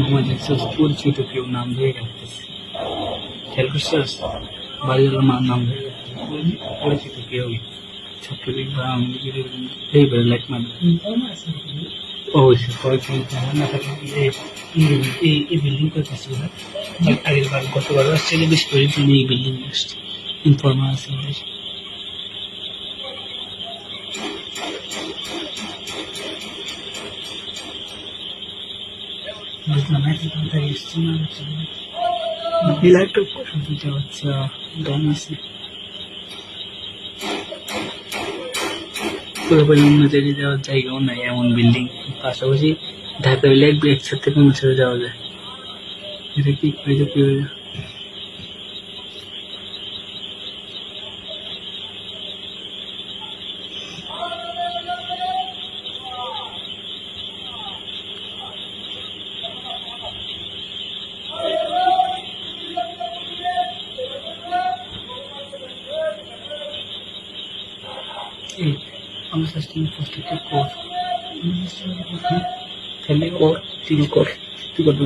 মোহাম্মদ ইউসুফ পরিচিত কেউ নাম ধরে রাখতেছে খেয়াল করছিস বাড়িওয়ালার মার নাম ধরে পরিচিত কেউ ছাত্রলীগ বা আওয়ামী লীগের এই লাইক মানে। অবশ্যই কয়েকজন না থাকলে এই এই বিল্ডিং করতেছি আগের বার গতবার আসছে বেশ কয়েকজন এই বিল্ডিং আসছে। ইনফর্মার আছে বুঝলাম এসছে না বাচ্চা আছে। পুরোপুরি অন্য জায়গায় যাওয়ার জায়গাও নাই এমন বিল্ডিং পাশাপাশি ঢাকা হইলে এক একসাথে ছেড়ে যাওয়া যায়। এটা কি? এটা কি? আমার সাস্টেন পোস্টটা কর তাহলে কর তুই কর তুই করবি